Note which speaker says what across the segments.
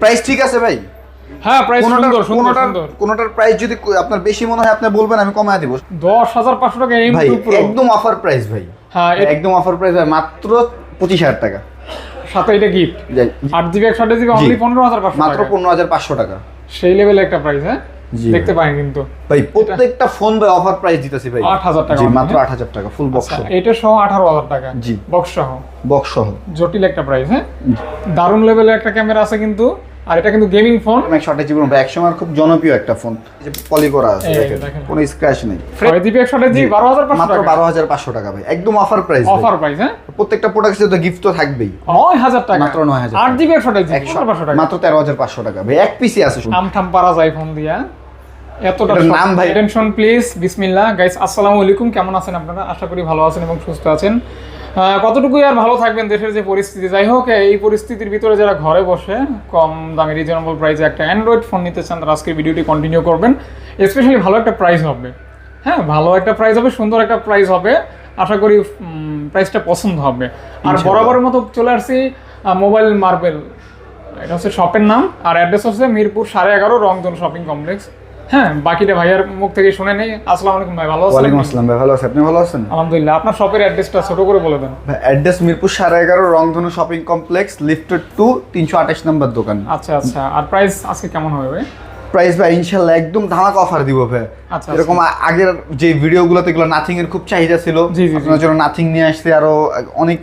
Speaker 1: Price ঠিক আছে ভাই?
Speaker 2: হ্যাঁ প্রাইস সুন্দর সুন্দর
Speaker 1: কোনটার
Speaker 2: সুন্দর।
Speaker 1: কোনোটার প্রাইস যদি আপনার বেশি মনে হয় আপনি বলবেন আমি কমায় দিব।
Speaker 2: দশ হাজার পাঁচশো টাকা এম
Speaker 1: একদম অফার প্রাইস ভাই।
Speaker 2: হ্যাঁ
Speaker 1: একদম অফার প্রাইস ভাই মাত্র পঁচিশ হাজার টাকা।
Speaker 2: সাথে এটা গিফট
Speaker 1: যাই,
Speaker 2: আট জিবি 128 জিবি অনলি পনেরো হাজার পাঁচশো
Speaker 1: মাত্র
Speaker 2: টাকা।
Speaker 1: পনেরো হাজার পাঁচশো টাকা।
Speaker 2: সেই লেভেলে একটা প্রাইস হ্যাঁ? দেখতে পারেন কিন্তু।
Speaker 1: ভাই প্রত্যেকটা ফোন ভাই অফার প্রাইস দিতেছি ভাই।
Speaker 2: 8,000 টাকা
Speaker 1: জি মাত্র।
Speaker 2: হ্যাঁ?
Speaker 1: আট হাজার টাকা ফুল বক্স
Speaker 2: আচ্ছা, এটা সহ আঠারো হাজার টাকা।
Speaker 1: জি।
Speaker 2: বক্স সহ।
Speaker 1: বক্স সহ।
Speaker 2: জটিল একটা প্রাইস হ্যাঁ? দারুণ লেভেলের একটা ক্যামেরা আছে কিন্তু। আর এটা কিন্তু গেমিং ফোন
Speaker 1: একশো আঠাশ জিবি ভাই একসময় খুব জনপ্রিয় একটা ফোন যে পলি করা আছে দেখেন। কোনো স্ক্র্যাচ নেই।
Speaker 2: জিবি বারো হাজার
Speaker 1: মাত্র
Speaker 2: টাকা।
Speaker 1: বারো হাজার পাঁচশো টাকা ভাই একদম অফার প্রাইস
Speaker 2: অফার প্রাইস হ্যাঁ?
Speaker 1: প্রত্যেকটা প্রোডাক্ট তো গিফট তো থাকবেই।
Speaker 2: নয় হাজার টাকা।
Speaker 1: মাত্র 9,000
Speaker 2: আট জিবি একশো জিবি
Speaker 1: একশো
Speaker 2: পাঁচশো টাকা।
Speaker 1: মাত্র তেরো হাজার পাঁচশো টাকা ভাই এক পিসি আছে শুধু।
Speaker 2: আম ঠাম পারা যায় ফোন দিয়া। এতটা
Speaker 1: নাম ভাই-
Speaker 2: টেনশন প্লিজ বিসমিল্লাহ। গাইস আসসালামু আলাইকুম। কেমন আছেন আপনারা? আশা করি ভালো আছেন এবং সুস্থ আছেন। কতটুকুই আর ভালো থাকবেন দেশের যে পরিস্থিতি? যাই হোক এই পরিস্থিতির ভিতরে যারা ঘরে বসে কম দামি রিজনেবল প্রাইসে একটা অ্যান্ড্রয়েড ফোন নিতে চান তারা আজকের ভিডিওটি কন্টিনিউ করবেন। স্পেশালি ভালো একটা প্রাইস হবে। হ্যাঁ ভালো একটা প্রাইস হবে সুন্দর একটা প্রাইস হবে। আশা করি প্রাইসটা পছন্দ হবে। আর। বরাবরের মতো চলে আসছি মোবাইল মার্বেল এটা হচ্ছে শপের নাম। আর অ্যাড্রেস হচ্ছে মিরপুর সাড়ে এগারো রংধন শপিং কমপ্লেক্স হ্যাঁ বাকিটা ভাইয়ার মুখ থেকে শুনে নেই। আসসালামু আলাইকুম ভাই ভালো আছেন?
Speaker 1: ওয়ালাইকুম আসসালাম ভাই ভালো আছেন? আপনি ভালো আছেন?
Speaker 2: আলহামদুলিল্লাহ আপনার শপের অ্যাড্রেসটা ছোট করে বলে দেন।
Speaker 1: ভাই অ্যাড্রেস মিরপুর সাড়ে এগারো রংধনু শপিং কমপ্লেক্স লিফটেড টু তিনশো আঠাশ নম্বর দোকান।
Speaker 2: আচ্ছা আচ্ছা আর প্রাইস আজকে কেমন হবে ভাই?
Speaker 1: প্রাইস ভাই ইনশাল্লাহ একদম ধামাকা অফার দিব ভাই।
Speaker 2: আচ্ছা,
Speaker 1: এরকম আগের যে ভিডিওগুলোতে এগুলো নাথিং এর খুব চাহিদা ছিল। আপনার জন্য নাথিং নিয়ে আসছি আরও অনেক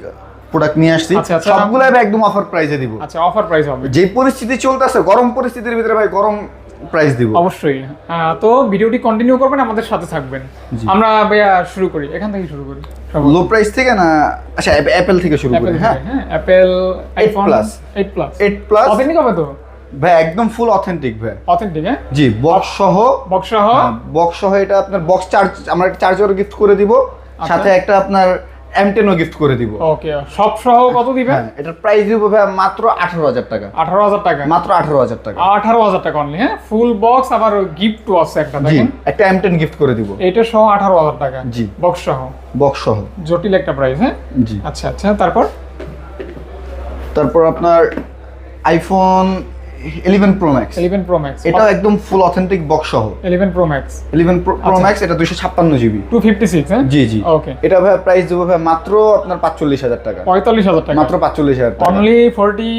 Speaker 1: প্রোডাক্ট নিয়ে আসছি।
Speaker 2: আচ্ছা, আচ্ছা।
Speaker 1: সবগুলাই একদম অফার প্রাইসে দিব।
Speaker 2: আচ্ছা অফার প্রাইস হবে।
Speaker 1: যে পরিস্থিতি চলতেছে গরম পরিস্থিতির ভিতরে ভাই গরম প্রাইস দিব।
Speaker 2: অবশ্যই। তো ভিডিওটি কন্টিনিউ করবেন আমাদের সাথে থাকবেন। আমরা ভাইয়া শুরু করি এখান থেকে শুরু করি।
Speaker 1: লো প্রাইস থেকে না আচ্ছা অ্যাপেল থেকে শুরু করি হ্যাঁ?
Speaker 2: হ্যাঁ Apple iPhone
Speaker 1: Plus।
Speaker 2: 8 plus
Speaker 1: 8 plus
Speaker 2: authentic হবে তো?
Speaker 1: ভাই একদম ফুল অথেন্টিক ভাই
Speaker 2: অথেন্টিক হ্যাঁ?
Speaker 1: জি বক্স সহ।
Speaker 2: বক্স সহ?
Speaker 1: বক্স সহ এটা আপনার বক্স চার্জ আমরা একটা চার্জার গিফট করে দিব।
Speaker 2: আচ্ছা।
Speaker 1: সাথে একটা আপনার এমটেনও গিফট করে দিব।
Speaker 2: ওকে সব সহ কত দিবেন
Speaker 1: হ্যাঁ এটার প্রাইস দিব ভাই মাত্র আঠারো হাজার টাকা।
Speaker 2: আঠারো হাজার টাকা?
Speaker 1: মাত্র আঠারো হাজার টাকা।
Speaker 2: আঠারো হাজার টাকা অনলি হ্যাঁ? ফুল বক্স আবার গিফটও আছে একটা দেখেন।
Speaker 1: একটা এমটেন গিফট করে দিব।
Speaker 2: এটা সহ আঠারো হাজার টাকা।
Speaker 1: জি।
Speaker 2: বক্স সহ?
Speaker 1: বক্স সহ।
Speaker 2: জটিল একটা প্রাইস হ্যাঁ?
Speaker 1: জি।
Speaker 2: আচ্ছা আচ্ছা তারপর?
Speaker 1: তারপর আপনার iPhone eleven pro max
Speaker 2: eleven pro max
Speaker 1: এটাও একদম ফুল অথেন্টিক বক্স সহ।
Speaker 2: Eleven pro max
Speaker 1: eleven pro
Speaker 2: আচ্ছা।
Speaker 1: ম্যাক্স এটা দুইশো ছাপ্পান্ন জিবি
Speaker 2: টু ফিফটি সিক্স হ্যাঁ?
Speaker 1: জি জি।
Speaker 2: ওকে
Speaker 1: এটা ভাই প্রাইস দেবো ভাই মাত্র আপনার পাঁচচল্লিশ হাজার টাকা।
Speaker 2: পঁয়তাল্লিশ হাজার টাকা।
Speaker 1: মাত্র পাঁচচল্লিশ হাজার টাকা।
Speaker 2: অনলি ফোরটি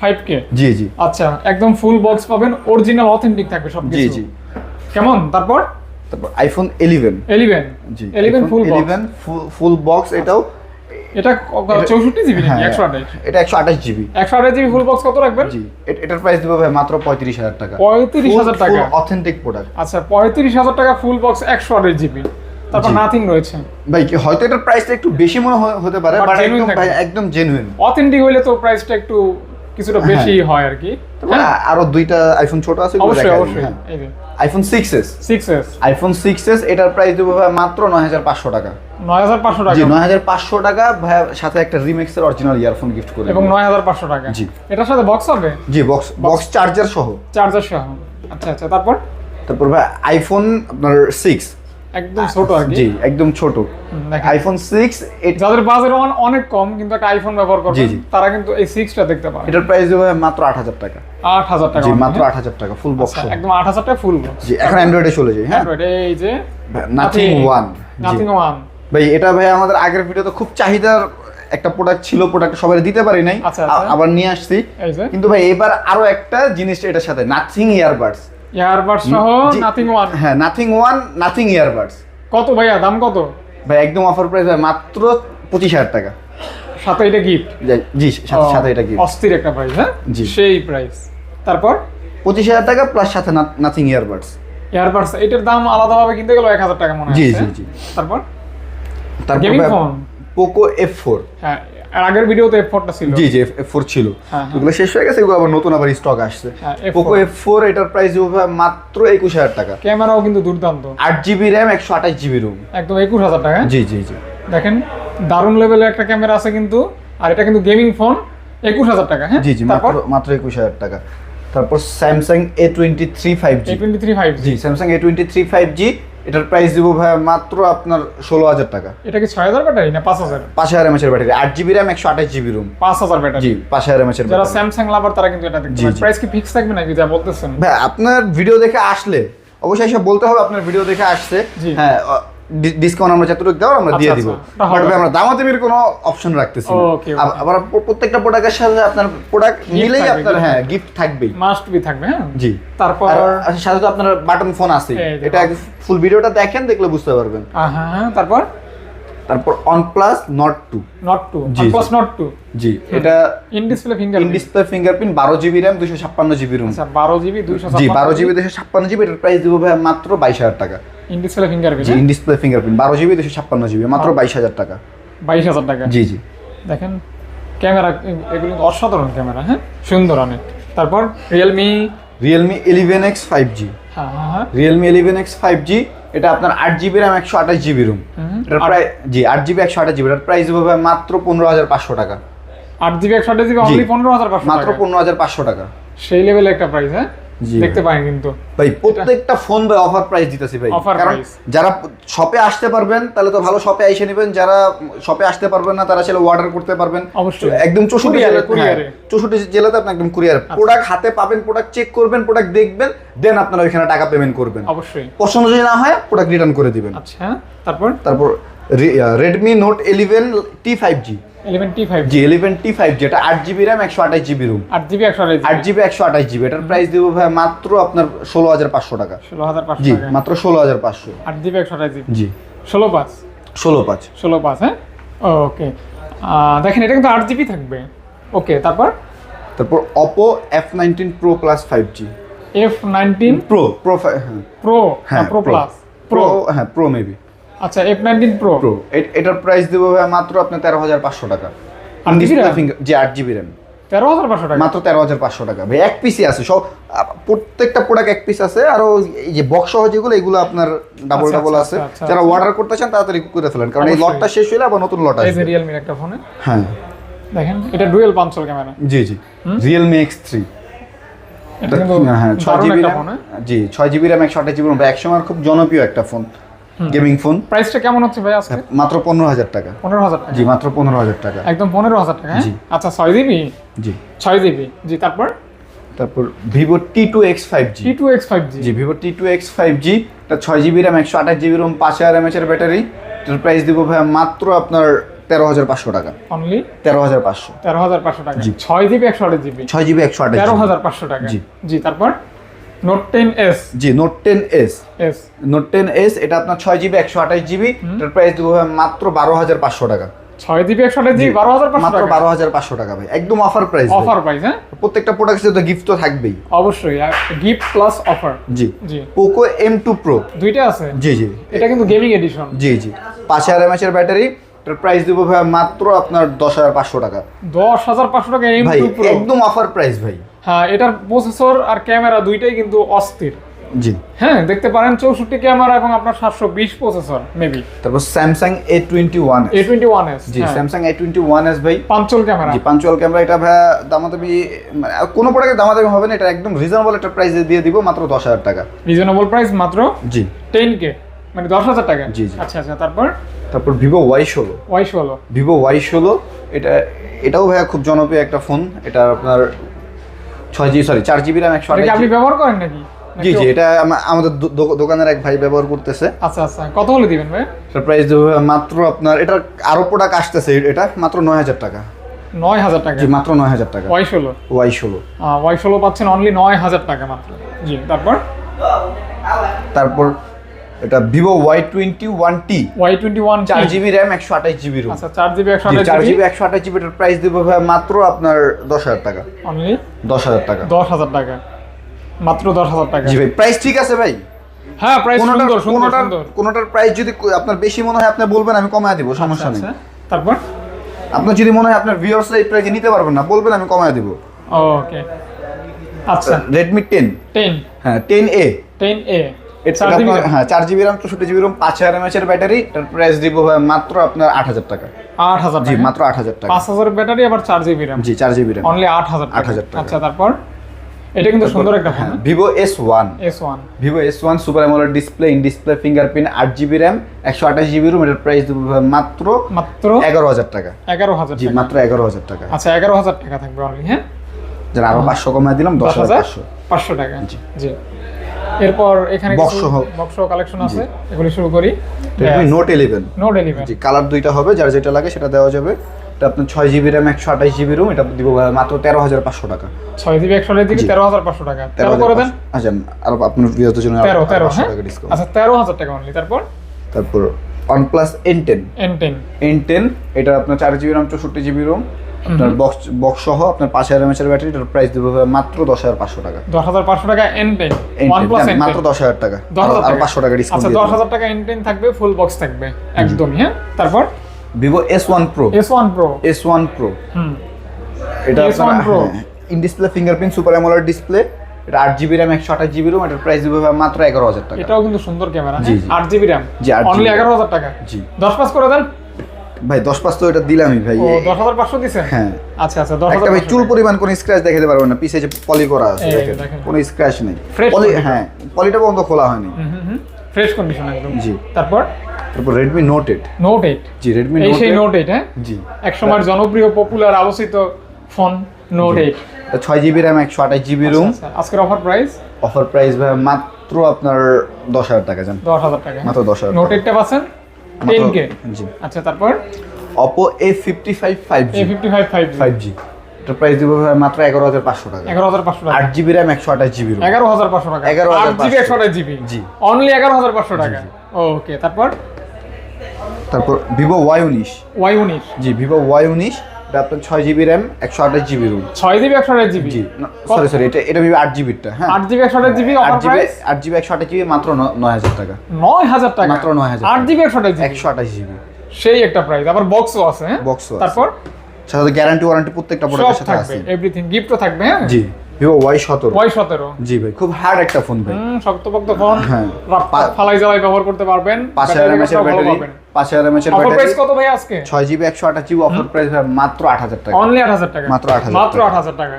Speaker 2: ফাইভ কে
Speaker 1: জি জি।
Speaker 2: আচ্ছা একদম ফুল বক্স পাবেন অরিজিনাল অথেন্টিক থাকবে সব
Speaker 1: জি জি।
Speaker 2: কেমন? তারপর?
Speaker 1: তারপর আইফোন ইলেভেন
Speaker 2: এলিভেন
Speaker 1: জি
Speaker 2: eleven full box
Speaker 1: eleven full box এটাও
Speaker 2: এটা চৌষট্টি জিবি নাকি?
Speaker 1: হ্যাঁ
Speaker 2: একশো আঠাশ
Speaker 1: এটা একশো আঠাশ জিবি।
Speaker 2: একশো আঠাশ জিবি ফুল বক্স কত রাখবেন?
Speaker 1: জি এটার প্রাইস দেবো ভাই মাত্র পঁয়ত্রিশ হাজার টাকা। অথেন্টিক প্রোডাক্ট
Speaker 2: আচ্ছা পঁয়ত্রিশ হাজার টাকা ফুল বক্স জিবি। তারপর। নাথিং রয়েছে।
Speaker 1: ভাই হয়তো এটার প্রাইসটা একটু বেশি মনে হতে পারে বাট একদম ভাই একদম জেনুইন
Speaker 2: অথেন্টিক হইলে তো প্রাইসটা একটু কিছুটা বেশি হয় আর কি।
Speaker 1: আরও দুইটা আইফোন ছোট আছে
Speaker 2: অবশ্যই অবশ্যই।
Speaker 1: হ্যাঁ।
Speaker 2: এই যে।
Speaker 1: IPhone six S
Speaker 2: six S
Speaker 1: iPhone six S এটার প্রাইস দেবো ভাই মাত্র নয় হাজার পাঁচশো টাকা।
Speaker 2: নয় হাজার পাঁচশো টাকা।
Speaker 1: জি নয় হাজার পাঁচশো টাকা ভাই সাথে একটা রিমেক্সের অরিজিনাল ইয়ারফোন গিফট করে
Speaker 2: এবং
Speaker 1: দিবো।
Speaker 2: নয় হাজার পাঁচশো টাকা।
Speaker 1: জি।
Speaker 2: এটার সাথে বক্স হবে?
Speaker 1: জি বক্স বক্স চার্জার সহ।
Speaker 2: চার্জার সহ। আচ্ছা আচ্ছা তারপর?
Speaker 1: তারপর ভাই আইফোন আপনার সিক্স
Speaker 2: একদম ছোট
Speaker 1: জি একদম ছোট। আইফোন সিক্স
Speaker 2: যাদের বাজেট অনেক কম কিন্তু একটা আইফোন ব্যবহার করবে। তারা কিন্তু এই সিক্সটা দেখতে পারে
Speaker 1: এটার প্রাইস ভাই মাত্র আট হাজার টাকা।
Speaker 2: আট হাজার টাকা
Speaker 1: জি মাত্র
Speaker 2: হ্যাঁ?
Speaker 1: আট হাজার টাকা ফুল বক্স
Speaker 2: আচ্ছা, একদম আট হাজার টাকা ফুল
Speaker 1: জি এখন অ্যান্ড্রয়েডে চলে যাই হ্যাঁ?
Speaker 2: এই যে
Speaker 1: নাথিং ওয়ান
Speaker 2: নাথিং ওয়ান
Speaker 1: ভাই এটা ভাই আমাদের আগের ভিডিওতে খুব চাহিদার একটা প্রোডাক্ট ছিল প্রোডাক্ট সবাই দিতে পারি নাই।
Speaker 2: আচ্ছা, আচ্ছা।
Speaker 1: আবার নিয়ে আসছি। কিন্তু ভাই এবার আরও একটা জিনিস এটার সাথে নাথিং ইয়ারবাডস
Speaker 2: ইয়ারবাড সহ। নাথিং ওয়ান
Speaker 1: হ্যাঁ নাথিং ওয়ান নাথিং ইয়ারবাডস
Speaker 2: কত ভাইয়া দাম কত?
Speaker 1: ভাই একদম অফার প্রাইস মাত্র পঁচিশ হাজার টাকা।
Speaker 2: সাথে এটা গিফট
Speaker 1: জি সাথে সাথে এটা কি
Speaker 2: অস্থির একটা প্রাইস হ্যাঁ?
Speaker 1: জি।
Speaker 2: সেই প্রাইস তারপর?
Speaker 1: পঁচিশ হাজার টাকা প্লাস সাথে নাথিং ইয়ারবাডস
Speaker 2: ইয়ারবাডস এটার দাম আলাদাভাবে কিনতে গেলে এক হাজার টাকা মনে হয়
Speaker 1: জি, জি, জি।
Speaker 2: তারপর?
Speaker 1: তারপর
Speaker 2: gaming phone
Speaker 1: Poco F four
Speaker 2: হ্যাঁ আর আগের ভিডিওতে এফ ফোরটা ছিল।
Speaker 1: জি জি এফ ফোর ছিল।
Speaker 2: হ্যাঁ, হ্যাঁ।
Speaker 1: ওগুলো শেষ হয়ে গেছে এগুলো আবার নতুন আবার স্টক আসছে।
Speaker 2: হ্যাঁ, F4
Speaker 1: পোকো এফ ফোর এটার প্রাইস মাত্র একুশ হাজার টাকা।
Speaker 2: ক্যামেরাও কিন্তু দুর্দান্ত।
Speaker 1: আট জিবি র্যাম একশো আঠাশ জিবি রুম
Speaker 2: একদম একুশ হাজার টাকা
Speaker 1: জি জি জি।
Speaker 2: দেখেন দারুণ লেভেলের একটা ক্যামেরা আছে কিন্তু আর এটা কিন্তু গেমিং ফোন একুশ হাজার টাকা হ্যাঁ?
Speaker 1: জি জি মাত্র মাত্র একুশ হাজার টাকা। তারপর Samsung A twenty three five G
Speaker 2: twenty three five
Speaker 1: G Samsung A twenty three five G এটার প্রাইস দিব ভাই মাত্র আপনার ষোলো হাজার টাকা।
Speaker 2: এটা কি ছয় হাজার ব্যাটারি না পাঁচ হাজার?
Speaker 1: পাঁচ হাজার এমএচের ব্যাটারি। আট জিবি র্যাম একশো আঠাশ জিবি রুম
Speaker 2: পাঁচ হাজার ব্যাটারি।
Speaker 1: জি পাঁচ হাজার এমএচের
Speaker 2: যারা স্যামসাং লাভার তারা কিন্তু এটা দেখতে প্রাইস কি ফিক্স থাকবে নাকি যা বলতেছেন?
Speaker 1: ভাই আপনার ভিডিও দেখে আসলে অবশ্যই সব বলতে হবে আপনার ভিডিও দেখে আসছে। হ্যাঁ ডিসকাউন্ট আমরা যতটুকু দেওয়ার আমরা দিয়ে
Speaker 2: আচ্ছা,
Speaker 1: দিব।
Speaker 2: আচ্ছা, হবে।
Speaker 1: বাট আমরা দামাদামির কোনো অপশন রাখতেছি আবার প্রত্যেকটা প্রোডাক্টের সাথে আপনার প্রোডাক্ট
Speaker 2: থাকবে,
Speaker 1: আপনার হ্যাঁ গিফট থাকবেই।
Speaker 2: মাস্ট বি থাকবে হ্যাঁ?
Speaker 1: জি।
Speaker 2: তারপর
Speaker 1: সাথে তো আপনার বাটন ফোন আছে এটা ফুল ভিডিওটা দেখেন দেখলে বুঝতে পারবেন।
Speaker 2: হ্যাঁ তারপর?
Speaker 1: তারপর OnePlus Nord 2
Speaker 2: নট টু
Speaker 1: জি,
Speaker 2: প্লাস নট টু
Speaker 1: জি এটা
Speaker 2: in display finger
Speaker 1: in display fingerprint বারো জিবি র্যাম দুশো ছাপ্পান্ন জিবি রুম
Speaker 2: আচ্ছা বারো জিবি দুইশো
Speaker 1: জি বারো জিবি দুশো ছাপ্পান্ন জিবি এটার প্রাইস দিব ভাই মাত্র বাইশ হাজার টাকা।
Speaker 2: ইন ডিসপ্লে ফিঙ্গার
Speaker 1: জি ইন ডিসপ্লে ফিঙ্গারপ্রিন্ট বারো জিবি দুশো ছাপ্পান্ন জিবি মাত্র বাইশ হাজার টাকা।
Speaker 2: বাইশ হাজার টাকা।
Speaker 1: জি জি।
Speaker 2: দেখেন ক্যামেরা এগুলো অসাধারণ ক্যামেরা হ্যাঁ? সুন্দর অনেক। তারপর Realme
Speaker 1: Realme eleven X five G
Speaker 2: হ্যাঁ হ্যাঁ হ্যাঁ।
Speaker 1: Realme eleven X five G এটা আপনার আট জিবি র্যাম একশো আঠাশ জিবি রুম। এটার প্রায় জি আট জিবি একশো আঠাশ জিবি এটার প্রাইস ভাই মাত্র পনেরো হাজার পাঁচশো টাকা।
Speaker 2: আট জিবি একশো আঠাশ জিবি পনেরো হাজার
Speaker 1: মাত্র পনেরো হাজার পাঁচশো টাকা।
Speaker 2: সেই লেভেলে একটা প্রাইস হ্যাঁ। দেখতে পাই কিন্তু।
Speaker 1: ভাই প্রত্যেকটা ফোন ভাই অফার প্রাইস দিতেছি ভাই। কারণ যারা শপে আসতে পারবেন তাহলে তো ভালো শপে এসে নেবেন। যারা শপে আসতে পারবেন না তারা সেটা অর্ডার করতে পারবেন।
Speaker 2: অবশ্যই।
Speaker 1: একদম চৌষট্টি
Speaker 2: courier এ।
Speaker 1: চৌষট্টি জেলাতে আপনি একদম কুরিয়ার প্রোডাক্ট হাতে পাবেন প্রোডাক্ট চেক করবেন প্রোডাক্ট দেখবেন দেন আপনারা ওইখানে টাকা পেমেন্ট করবেন।
Speaker 2: অবশ্যই।
Speaker 1: পছন্দ যদি না হয় প্রোডাক্ট রিটার্ন করে দিবেন।
Speaker 2: আচ্ছা হ্যাঁ তারপর?
Speaker 1: তারপর Redmi note eleven T five G জি ইলেভেন টি ফাইভ এটা আট জিবি র্যাম একশো আঠাশ জিবি রুম
Speaker 2: আট জিবি একশো
Speaker 1: আট জিবি একশো আঠাশ জিবি এটার প্রাইস দেবো ভাই মাত্র আপনার ষোলো হাজার পাঁচশো টাকা।
Speaker 2: ষোলো হাজার পাঁচশো
Speaker 1: জি মাত্র ষোলো হাজার পাঁচশো।
Speaker 2: আট জিবি একশো আঠাশ জিবি
Speaker 1: জি।
Speaker 2: ষোলো পাঁচ?
Speaker 1: ষোলো পাঁচ।
Speaker 2: ষোলো পাঁচ হ্যাঁ? ওকে। দেখেন এটা কিন্তু আট জিবি থাকবে। ওকে তারপর?
Speaker 1: তারপর Oppo F nineteen pro plus five G
Speaker 2: F nineteen
Speaker 1: pro pro হ্যাঁ।
Speaker 2: প্রো
Speaker 1: হ্যাঁ
Speaker 2: প্রো প্লাস
Speaker 1: প্রো
Speaker 2: প্রো
Speaker 1: হ্যাঁ প্রো মেবি
Speaker 2: আচ্ছা এফ নাইনটিন প্রো
Speaker 1: প্রো এটার প্রাইস দেবো মাত্র আপনার তেরো হাজার পাঁচশো টাকা। জি আট জিবি র্যাম
Speaker 2: তেরো হাজার পাঁচশো টাকা?
Speaker 1: মাত্র তেরো হাজার পাঁচশো টাকা। ভাই এক পিসই আছে। সব প্রত্যেকটা প্রোডাক্ট এক পিস আছে। আরও এই যে বক্স সহ যেগুলো এগুলো আপনার ডাবল
Speaker 2: আচ্ছা,
Speaker 1: ডাবল
Speaker 2: আচ্ছা,
Speaker 1: আছে।
Speaker 2: আচ্ছা,
Speaker 1: যারা
Speaker 2: আচ্ছা।
Speaker 1: অর্ডার করতে চান তাড়াতাড়ি করে ফেলেন। কারণ এই লটটা শেষ হলে আবার নতুন লট আসবে।
Speaker 2: রিয়েলমির একটা ফোনে
Speaker 1: হ্যাঁ।
Speaker 2: দেখেন এটা ডুয়েল পাঁচশো ক্যামেরা
Speaker 1: জি জি। রিয়েলমি এক্স থ্রি
Speaker 2: এটা কিন্তু
Speaker 1: হ্যাঁ ছয় জিবি র্যাম
Speaker 2: হ্যাঁ
Speaker 1: জি ছয় জিবি র্যাম একশো আঠাশ জিবি র্যাম এক সময় খুব জনপ্রিয় একটা ফোন গেমিং ফোন।
Speaker 2: প্রাইসটা কেমন হচ্ছে ভাই আজকে?
Speaker 1: মাত্র পনেরো হাজার টাকা।
Speaker 2: পনেরো হাজার টাকা?
Speaker 1: জি মাত্র পনেরো হাজার টাকা।
Speaker 2: একদম পনেরো হাজার টাকা হ্যাঁ?
Speaker 1: জি।
Speaker 2: আচ্ছা ছয় জিবি?
Speaker 1: জি।
Speaker 2: ছয় জিবি। জি তারপর?
Speaker 1: তারপর Vivo T two X five G
Speaker 2: T two X five G
Speaker 1: জি Vivo T two X five G এটা ছয় জিবি র্যাম একশো আঠাশ জিবি রোম পাঁচ হাজার এমএচের ব্যাটারি এটার প্রাইস দিব ভাই মাত্র আপনার তেরো হাজার পাঁচশো টাকা।
Speaker 2: অনলি
Speaker 1: তেরো হাজার পাঁচশো।
Speaker 2: তেরো হাজার পাঁচশো টাকা।
Speaker 1: জি।
Speaker 2: ছয় জিবি একশো আঠাশ জিবি?
Speaker 1: ছয় জিবি একশো আঠাশ
Speaker 2: তেরো হাজার পাঁচশো টাকা।
Speaker 1: জি।
Speaker 2: জি তারপর? নোট টেন এস
Speaker 1: জি note ten S
Speaker 2: S
Speaker 1: note ten S এটা আপনার ছয় জিবি একশো আঠাশ জিবি এটার প্রাইস দিব মাত্র বারো হাজার পাঁচশো টাকা।
Speaker 2: ছয় জিবি
Speaker 1: মাত্র
Speaker 2: টাকা।
Speaker 1: হাজার পাঁচশো টাকা ভাই একদম অফার প্রাইস
Speaker 2: অফার প্রাইস হ্যাঁ?
Speaker 1: প্রত্যেকটা প্রোডাক্টে তো গিফট তো থাকবেই।
Speaker 2: অবশ্যই গিফট প্লাস অফার
Speaker 1: জি পোকো
Speaker 2: দুইটা আছে?
Speaker 1: জি জি।
Speaker 2: এটা কিন্তু গেমিং এডিশন
Speaker 1: জি জি। ব্যাটারি এটার প্রাইস দিব ভাই মাত্র আপনার দশ হাজার পাঁচশো টাকা।
Speaker 2: দশ হাজার পাঁচশো টাকা
Speaker 1: ভাই একদম অফার প্রাইস ভাই।
Speaker 2: হ্যাঁ এটার প্রসেসর আর ক্যামেরা দুইটাই কিন্তু অস্থির।
Speaker 1: জি।
Speaker 2: হ্যাঁ দেখতে পারেন চৌষট্টি ক্যামেরা এবং আপনার সাতশো বিশ প্রসেসর মেবি
Speaker 1: তারপর Samsung A twenty one
Speaker 2: A twenty one S
Speaker 1: G Samsung A twenty one S ভাই।
Speaker 2: পাঞ্চল ক্যামেরা
Speaker 1: জি পাঞ্চুয়াল ক্যামেরা এটা ভাই দামাদামি মানে কোনো প্রোডাক্টের দামাদামি হবে না এটা একদম রিজনেবল একটা প্রাইসে দিয়ে দিব মাত্র দশ হাজার টাকা।
Speaker 2: রিজনেবল প্রাইস মাত্র
Speaker 1: জি।
Speaker 2: টেন কে মানে দশ হাজার টাকা।
Speaker 1: জি, জি।
Speaker 2: আচ্ছা আচ্ছা তারপর?
Speaker 1: তারপর ভিভো ওয়াই ষোলো।
Speaker 2: ওয়াই ষোলো।
Speaker 1: ভিভো ওয়াই ষোলো এটা এটাও ভাইয়া খুব জনপ্রিয় একটা ফোন এটা আপনার ছয় জিবি সরি চার জিবি র্যাম একশো
Speaker 2: আপনি ব্যবহার করেন নাকি?
Speaker 1: জি জি এটা আমা- আমাদের দোকানের এক ভাই ব্যবহার করতেছে।
Speaker 2: আচ্ছা আচ্ছা কত হলে দিবেন ভাই?
Speaker 1: এটার প্রাইস মাত্র আপনার এটার আরও প্রোডাক্ট আসতেছে এটা মাত্র নয় হাজার টাকা।
Speaker 2: নয় হাজার টাকা?
Speaker 1: জি মাত্র নয় হাজার টাকা।
Speaker 2: ওয়াই ষোলো?
Speaker 1: ওয়াই ষোলো।
Speaker 2: ওয়াই ষোলো পাচ্ছেন অনলি নয় হাজার টাকা মাত্র। জি তারপর?
Speaker 1: তারপর এটা Vivo Y twenty one T
Speaker 2: Y twenty one
Speaker 1: চার জিবি র্যাম একশো আঠাশ জিবি
Speaker 2: আচ্ছা চার জিবি একশো
Speaker 1: চার
Speaker 2: আঠাশ
Speaker 1: জিবি
Speaker 2: জিবি
Speaker 1: একশো আঠাশ জিবি এটার প্রাইস দেবো ভাই মাত্র আপনার দশ হাজার টাকা।
Speaker 2: অনলি?
Speaker 1: দশ হাজার টাকা।
Speaker 2: দশ হাজার টাকা। মাত্র দশ হাজার টাকা।
Speaker 1: জি ভাই প্রাইস ঠিক আছে ভাই?
Speaker 2: হ্যাঁ প্রাইস সুন্দর সুন্দর
Speaker 1: কোনোটার কোনোটার প্রাইস যদি আপনার বেশি মনে হয় আপনি বলবেন আমি কমায় দিব সমস্যা নেই।
Speaker 2: আচ্ছা। তারপর?
Speaker 1: আপনার যদি মনে হয় আপনার ভিউয়ার্সরা এই প্রাইসে নিতে পারবেন না বলবেন আমি কমায় দিব।
Speaker 2: ওকে আচ্ছা।
Speaker 1: রেডমি টেন
Speaker 2: টেন
Speaker 1: হ্যাঁ টেন এ
Speaker 2: টেন এ
Speaker 1: এটা
Speaker 2: চার জিবি
Speaker 1: আপনার- হ্যাঁ চার জিবি র্যাম চৌষট্টি জিবি রোম পাঁচ হাজার এমএচ এর ব্যাটারি এটার প্রাইস দিব মাত্র আপনার আট হাজার টাকা।
Speaker 2: আট হাজার
Speaker 1: জি মাত্র আট হাজার টাকা।
Speaker 2: পাঁচ হাজার ব্যাটারি আবার চার জিবি র্যাম
Speaker 1: জি চার জিবি র্যাম
Speaker 2: অনলি আট হাজার
Speaker 1: 8,000 টাকা।
Speaker 2: আচ্ছা তারপর? এটা কিন্তু সুন্দর একটা phone
Speaker 1: Vivo S one
Speaker 2: S one
Speaker 1: Vivo S one super AMOLED display in display fingerprint আট জিবি র্যাম একশো আঠাশ জিবি রুম এটার প্রাইস দেবো মাত্র
Speaker 2: মাত্র
Speaker 1: এগারো হাজার টাকা।
Speaker 2: এগারো হাজার
Speaker 1: জি মাত্র এগারো হাজার টাকা।
Speaker 2: আচ্ছা এগারো হাজার টাকা থাকবে অনলি হ্যাঁ?
Speaker 1: যারা আরও পাঁচশো কমায় দিলাম দশ হাজার পাঁচশো।
Speaker 2: পাঁচশো টাকা। জি। এরপর এখানে বক্স কালেকশন আছে এগুলি শুরু করি।
Speaker 1: নোট ইলেভেন
Speaker 2: নোট এলিভেন
Speaker 1: জি কালার দুইটা হবে যার যেটা লাগে সেটা দেওয়া যাবে। এটা আপনার ছয় জিবি র্যাম একশো আঠাশ জিবি রুম এটা দিব মাত্র তেরো হাজার পাঁচশো টাকা।
Speaker 2: ছয় জিবি একশো দিবি
Speaker 1: জি।
Speaker 2: তেরো হাজার পাঁচশো টাকা।
Speaker 1: তেরো
Speaker 2: করে দেন।
Speaker 1: আচ্ছা আর আপনার জন্য
Speaker 2: তেরো তেরো হ্যাঁ? আচ্ছা তেরো হাজার টাকা অনলি তারপর?
Speaker 1: তারপর OnePlus N10
Speaker 2: N ten
Speaker 1: N ten এটা আপনার চার জিবি রাম চৌষট্টি জিবি রোম আপনার বক্স বক্স সহ আপনার পাঁচ হাজার এমএচের ব্যাটারি এটার প্রাইস দেবো মাত্র দশ হাজার পাঁচশো টাকা।
Speaker 2: দশ হাজার পাঁচশো টাকা N ten
Speaker 1: N10
Speaker 2: one plus N
Speaker 1: মাত্র দশ হাজার টাকা। আর পাঁচশো টাকা ডিসকাউন্ট
Speaker 2: আচ্ছা দশ হাজার টাকা এন টেন থাকবে ফুল বক্স থাকবে একদমই হ্যাঁ? তারপর?
Speaker 1: Vivo S one pro
Speaker 2: S one pro
Speaker 1: S one pro এটা
Speaker 2: S1 Pro?
Speaker 1: In display fingerprint super AMOLED display এটা আট জিবি র্যাম একশো আঠাশ জিবি রোম এটার প্রাইস দেবো মাত্র এগারো হাজার টাকা।
Speaker 2: এটাও কিন্তু সুন্দর ক্যামেরা। আট জিবি র্যাম
Speaker 1: জি, 8
Speaker 2: অনলি এগারো হাজার টাকা।
Speaker 1: জি।
Speaker 2: দশ পাঁচ করে দেন।
Speaker 1: ভাই দশ পাঁচ তো এটা দিলামই ভাই।
Speaker 2: ও দশ হাজার পাঁচশো দিচ্ছেন
Speaker 1: হ্যাঁ।
Speaker 2: আচ্ছা আচ্ছা দশ
Speaker 1: একটা ভাই চুল পরিমাণ কোনো স্ক্র্যাচ দেখাতে পারবেন না পিছে যে পলি করা আছে
Speaker 2: এই,
Speaker 1: দেখেন। কোনো স্ক্র্যাচ নেই। পলি হ্যাঁ পলিটা পর্যন্ত খোলা হয়নি।
Speaker 2: ফ্রেশ কন্ডিশন একদম।
Speaker 1: জি।
Speaker 2: তারপর?
Speaker 1: তারপর Redmi note eight
Speaker 2: note eight
Speaker 1: জি রেডমি
Speaker 2: এই
Speaker 1: নোট
Speaker 2: সেই এইট হ্যাঁ?
Speaker 1: জি।
Speaker 2: এক সময় জনপ্রিয় পপুলার আলোচিত ফোন নোট এইট
Speaker 1: ছয় জিবি র্যাম একশো আঠাশ জিবি রুম
Speaker 2: আজকের অফার প্রাইস
Speaker 1: অফার প্রাইস ভাই মাত্র আপনার দশ হাজার টাকা জান।
Speaker 2: দশ হাজার টাকা।
Speaker 1: মাত্র দশ হাজার
Speaker 2: নোট। এইটটা পাচ্ছেন? টেন কে
Speaker 1: জি।
Speaker 2: আচ্ছা তারপর?
Speaker 1: Oppo A fifty five five
Speaker 2: A
Speaker 1: G
Speaker 2: fifty five five
Speaker 1: five G এটার প্রাইস দিব মাত্র এগারো হাজার পাঁচশো টাকা।
Speaker 2: এগারো হাজার পাঁচশো টাকা।
Speaker 1: আট জিবি র্যাম একশো আঠাশ জিবি রুম
Speaker 2: এগারো হাজার পাঁচশো টাকা।
Speaker 1: 11,500
Speaker 2: আট জিবি একশো আঠাশ জিবি
Speaker 1: জি।
Speaker 2: অনলি এগারো হাজার পাঁচশো টাকা। ওকে তারপর?
Speaker 1: তারপর ভিভো ওয়াই উনিশ।
Speaker 2: ওয়াই উনিশ।
Speaker 1: জি ভিভো ওয়াই উনিশ। এটা আপনার ছয় জিবি র্যাম একশো আঠাশ জিবি রুম
Speaker 2: ছয় জিবি একশো আঠাশ জিবি
Speaker 1: সরি সরি এটা এটা ভিভো আট জিবিরটা হ্যাঁ।
Speaker 2: আট জিবি একশো আঠাশ জিবি
Speaker 1: আট জিবি আট জিবি একশো আঠাশ জিবি মাত্র নয় হাজার টাকা।
Speaker 2: নয় হাজার টাকা?
Speaker 1: মাত্র 9,000
Speaker 2: আট জিবি একশো আঠাশ
Speaker 1: একশো আঠাশ জিবি
Speaker 2: সেই একটা প্রাইস আবার বক্সও আছে হ্যাঁ?
Speaker 1: বক্সও
Speaker 2: তারপর?
Speaker 1: সাথে গ্যারান্টি ওয়ারেন্টি প্রত্যেকটা প্রোডাক্টের সাথে
Speaker 2: থাকবে
Speaker 1: আছে।
Speaker 2: এভরিথিং গিফটও থাকবে হ্যাঁ?
Speaker 1: জি। ভিভো ওয়াই সতেরো।
Speaker 2: ওয়াই সতেরো।
Speaker 1: জি ভাই খুব হার্ড একটা ফোন ভাই।
Speaker 2: শক্তপোক্ত ফোন
Speaker 1: হ্যাঁ।
Speaker 2: ফালাই জ্বালাই ব্যবহার করতে পারবেন।
Speaker 1: পাঁচ হাজার
Speaker 2: ব্যাটারি
Speaker 1: পাঁচ হাজার ব্যাটারি
Speaker 2: প্রাইস কত ভাই আজকে?
Speaker 1: ছয় জিবি একশো আঠাশ জিবি অফার প্রাইস মাত্র আট হাজার টাকা।
Speaker 2: অনলি আট হাজার টাকা।
Speaker 1: মাত্র 8,000
Speaker 2: মাত্র আট হাজার টাকা।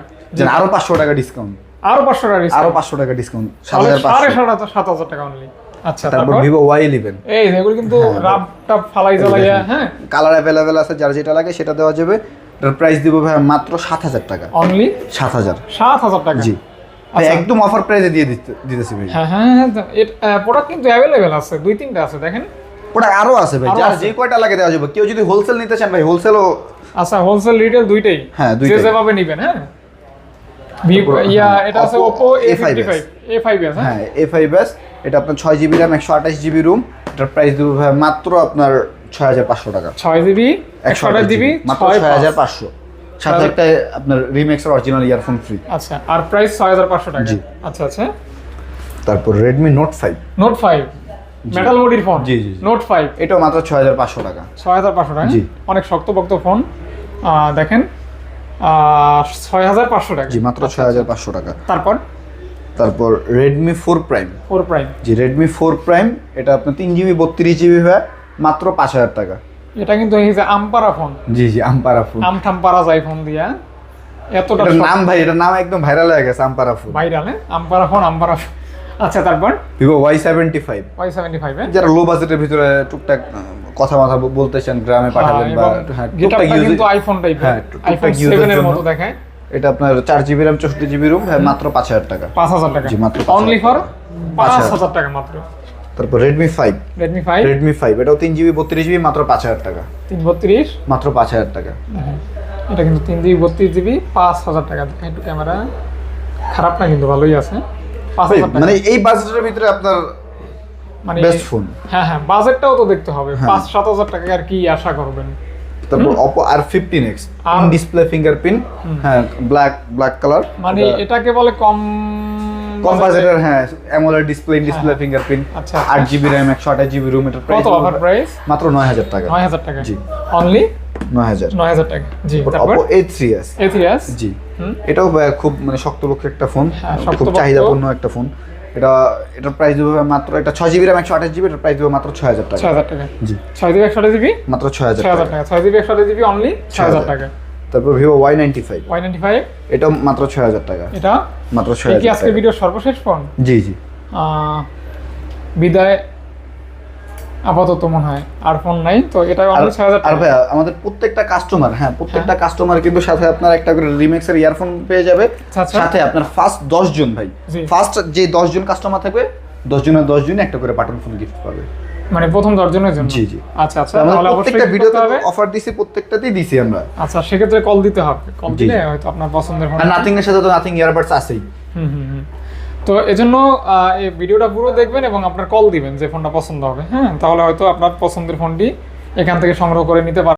Speaker 1: আরও পাঁচশো টাকা ডিসকাউন্ট
Speaker 2: আরও পাঁচশো টাকা
Speaker 1: আরও পাঁচশো টাকা ডিসকাউন্ট সাত হাজার
Speaker 2: সাত হাজার টাকা অনলি আচ্ছা
Speaker 1: তারপর ভিভো ওয়াই ইলেভেন
Speaker 2: এই এগুলো কিন্তু রাব টাপ ফালাই জ্বালাইয়া হ্যাঁ।
Speaker 1: কালার অ্যাভেলেবেল আছে যার যেটা লাগে সেটা দেওয়া যাবে। এটার প্রাইস দিব ভাই মাত্র সাত হাজার টাকা।
Speaker 2: অনলি
Speaker 1: সাত হাজার।
Speaker 2: সাত হাজার টাকা?
Speaker 1: জি।
Speaker 2: আচ্ছা।
Speaker 1: একদম অফার প্রাইসে দিয়ে দিতে- দিতেছি ভাই।
Speaker 2: হ্যাঁ হ্যাঁ হ্যাঁ প্রোডাক্ট কিন্তু অ্যাভেলেবেল আছে দুই তিনটা আছে দেখেন।
Speaker 1: প্রোডাক্ট আরও আছে ভাই যার যে কয়টা লাগে দেওয়া যাবে। কেউ যদি হোলসেল নিতে চান ভাই হোলসেলও
Speaker 2: আচ্ছা হোলসেল রিটেল দুইটাই?
Speaker 1: হ্যাঁ,
Speaker 2: যে
Speaker 1: দুইটাই।
Speaker 2: যেভাবে নিবেন হ্যাঁ? ইয়া
Speaker 1: হ্যাঁ,
Speaker 2: এটা আছে
Speaker 1: Oppo
Speaker 2: Oppo A fifty
Speaker 1: A5s
Speaker 2: five A five S হ্যাঁ?
Speaker 1: হ্যাঁ এটা আপনার ছয় জিবি র্যাম একশো আঠাশ জিবি রুম এটার প্রাইস দেবো ভাই মাত্র আপনার ছয় হাজার পাঁচশো টাকা।
Speaker 2: ছয় জিবি একশো আঠাশ জিবি
Speaker 1: মাত্র
Speaker 2: ছয়
Speaker 1: হাজার পাঁচশো। সাথে একটা আপনার রিমেক্সের অরিজিনাল ইয়ারফোন ফ্রি
Speaker 2: আচ্ছা আর প্রাইস ছয় হাজার পাঁচশো টাকা।
Speaker 1: জি।
Speaker 2: আচ্ছা আচ্ছা।
Speaker 1: তারপর Redmi note five
Speaker 2: note five metal বডির ফোন
Speaker 1: জি, জি, জি।
Speaker 2: নোট ফাইভ
Speaker 1: এটাও মাত্র ছয় হাজার পাঁচশো টাকা।
Speaker 2: ছয় হাজার পাঁচশো টাকা
Speaker 1: জি।
Speaker 2: অনেক শক্তপোক্ত ফোন দেখেন ছয় হাজার পাঁচশো টাকা।
Speaker 1: জি মাত্র ছয় হাজার পাঁচশো টাকা।
Speaker 2: তারপর?
Speaker 1: তারপর Redmi four prime
Speaker 2: four prime
Speaker 1: জি রেডমি ফোর প্রাইম এটা আপনার তিন জিবি বত্রিশ জিবি হয়। মাত্র পাঁচ হাজার টাকা।
Speaker 2: এটা কিন্তু এই যে আমপারা ফোন।
Speaker 1: জি জি আমপারা ফোন।
Speaker 2: আম ঠাম পারা যায় ফোন দিয়া। এতটা
Speaker 1: নাম ভাই এটার নাম একদম ভাইরাল হয়ে গেছে আমপারা ফোন।
Speaker 2: ভাইরাল হ্যাঁ? আমপারা ফোন আমপারা ফোন। আচ্ছা তারপর?
Speaker 1: Vivo Y seventy five
Speaker 2: Y seventy five
Speaker 1: যারা লো বাজেটের ভিতরে টুকটাক কথা মাথা বলতে চান গ্রামে পাঠাবেন বা হ্যাঁ, টুকটাক use-
Speaker 2: কিন্তু আইফোন টাইপ
Speaker 1: হ্যাঁ, টুকটাক use এর।
Speaker 2: মতো দেখায়।
Speaker 1: এটা আপনার চার জিবি র্যাম চৌষট্টি জিবি রুম মাত্র পাঁচ হাজার টাকা।
Speaker 2: পাঁচ হাজার টাকা।
Speaker 1: জি, মাত্র
Speaker 2: অনলি ফর। পাঁচ।
Speaker 1: হাজার
Speaker 2: টাকা মাত্র।
Speaker 1: তারপর Redmi five
Speaker 2: Redmi five
Speaker 1: Redmi five এটাও তিন জিবি বত্রিশ জিবি মাত্র পাঁচ হাজার টাকা।
Speaker 2: তিন বত্রিশ?
Speaker 1: মাত্র পাঁচ হাজার টাকা।
Speaker 2: এটা কিন্তু তিন জিবি বত্রিশ জিবি পাঁচ হাজার টাকা। একটু ক্যামেরা খারাপ না কিন্তু ভালোই আছে।
Speaker 1: মানে এই বাজেটের ভিতরে আপনার
Speaker 2: মানে
Speaker 1: বেস্ট ফোন
Speaker 2: হ্যাঁ হ্যাঁ বাজেটটাও তো দেখতে হবে।
Speaker 1: হ্যাঁ।
Speaker 2: পাঁচ সাত হাজার টাকা আর কি আশা করবেন?
Speaker 1: তারপর Oppo R fifteen X display fingerprint হ্যাঁ ব্ল্যাক ব্ল্যাক কালার
Speaker 2: মানে এটাকে বলে কম
Speaker 1: কম বাজেটের হ্যাঁ অ্যামোলেড ডিসপ্লে ডিসপ্লে ফিঙ্গারপ্রিন্ট
Speaker 2: আচ্ছা
Speaker 1: আট জিবি র্যাম একশো আঠাশ জিবি রুম এটার প্রাইস
Speaker 2: কত অফার প্রাইস
Speaker 1: মাত্র নয় হাজার টাকা।
Speaker 2: নয় হাজার টাকা।
Speaker 1: জি।
Speaker 2: অনলি
Speaker 1: নয় হাজার।
Speaker 2: নয় হাজার টাকা। জি তারপর?
Speaker 1: অপো এ থ্রি এস
Speaker 2: এথিয়াস
Speaker 1: জি। এটাও খুব মানে শক্তপক্ষ একটা ফোন
Speaker 2: হ্যাঁ,
Speaker 1: খুব। চাহিদাপূর্ণ একটা ফোন এটা এটার প্রাইস দেবো মাত্র এটা ছয় জিবি র্যাম একশো আঠাশ জিবি এটার প্রাইস দেবো মাত্র ছয় হাজার টাকা।
Speaker 2: ছয় হাজার টাকা।
Speaker 1: জি।
Speaker 2: ছয় জিবি একশো জিবি
Speaker 1: মাত্র ছয় হাজার টাকা।
Speaker 2: ছয় জিবি একশো জিবি অনলি ছয় হাজার টাকা।
Speaker 1: তারপর Vivo Y ninety five
Speaker 2: Y ninety five
Speaker 1: এটাও মাত্র ছয় হাজার টাকা।
Speaker 2: এটা?
Speaker 1: মাত্র ছয় হাজার
Speaker 2: আজকে
Speaker 1: টাকা।
Speaker 2: ভিডিওর সর্বশেষ ফোন
Speaker 1: জি জি।
Speaker 2: বিদায়। আপাতত মনে হয় আর ফোন নাই তো এটা অনলি ছয় হাজার
Speaker 1: আর ভাইয়া আমাদের প্রত্যেকটা কাস্টমার হ্যাঁ প্রত্যেকটা কাস্টমার কিন্তু সাথে আপনার একটা করে রিমেক্সের ইয়ারফোন পেয়ে যাবে।
Speaker 2: আচ্ছা, আচ্ছা।
Speaker 1: সাথে আপনার ফার্স্ট দশ জন ভাই ফার্স্ট যে দশ জন কাস্টমার থাকবে দশ জনের দশ জনই একটা করে বাটন ফোন গিফট পাবে।
Speaker 2: মানে প্রথম দশজনের জন্য?
Speaker 1: জি, জি।
Speaker 2: আচ্ছা আচ্ছা তাহলে অবশ্যই
Speaker 1: প্রত্যেকটা ভিডিওতে
Speaker 2: হবে।
Speaker 1: অফার দিছি প্রত্যেকটাতেই দিছি আমরা।
Speaker 2: আচ্ছা সেক্ষেত্রে কল দিতে হবে। কল দিলে হয়তো আপনার পছন্দের ফোন
Speaker 1: আর নাথিং এর সাথে তো নাথিং ইয়ারবাডস আছেই।
Speaker 2: হুম হুম। তো এজন্য এই ভিডিওটা পুরো দেখবেন এবং আপনার কল দিবেন যে ফোনটা পছন্দ হবে হ্যাঁ? তাহলে হয়তো আপনার পছন্দের ফোনটি এখান থেকে সংগ্রহ করে নিতে পারবেন।